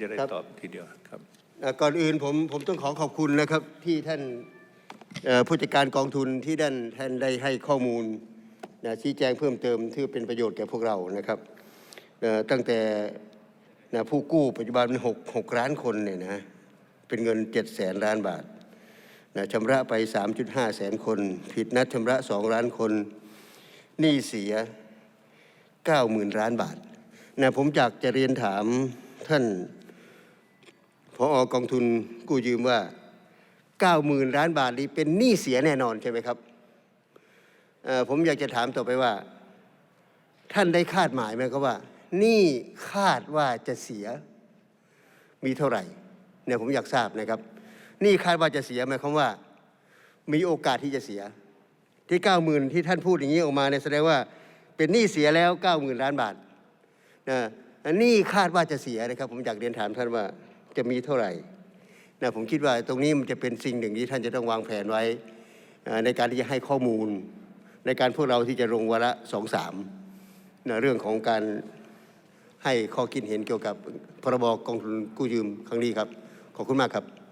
จะได้ครับตอบทีเดียวครับเอ่อก่อนอื่นผมผมต้องขอขอบคุณนะครับที่ท่านเอ่อผู้จัดการกองทุนที่ท่านท่านได้ให้ข้อมูลนะชี้แจงเพิ่มเติมที่เป็นประโยชน์แก่พวกเรานะครับเอ่อตั้งแต่นะผู้กู้ปัจจุบันเป็นหกหกล้านคนเนี่ยนะเป็นเงิน7จ็ดแสนล้านบาทนะชำระไป 3.5 แสนคน ผิดนัดชำระ 2 ล้านคนหนี้เสีย 90,000 ล้านบาทนะผมอยากจะเรียนถามท่าน พออกองทุนกู้ยืมว่า90,000ล้านบาทนี้เป็นหนี้เสียแน่นอนใช่ไหมครับผมอยากจะถามต่อไปว่า ท่านได้คาดหมายไหมครับว่าหนี้คาดว่าจะเสียมีเท่าไหร่เนี่ยผมอยากทราบนะครับหนี้คาดว่าจะเสียหมายความว่า มีโอกาสที่จะเสีย ที่90,000ที่ท่านพูดอย่างนี้ออกมาเนี่ยแสดงว่าเป็นหนี้เสียแล้ว90,000ล้านบาทนะหนี้คาดว่าจะเสียนะครับ ผมอยากเรียนถามท่านว่า จะมีเท่าไหร่นะผมคิดว่าตรงนี้มันจะเป็นสิ่งหนึ่งที่ท่านจะต้องวางแผนไว้ ในการที่จะให้ข้อมูล ในการพวกเราที่จะลงวาระสองสามนะเรื่องของการให้ข้อคิดเห็นเกี่ยวกับพรบกองทุนกู้ยืมครั้งนี้ครับ ขอบคุณมากครับ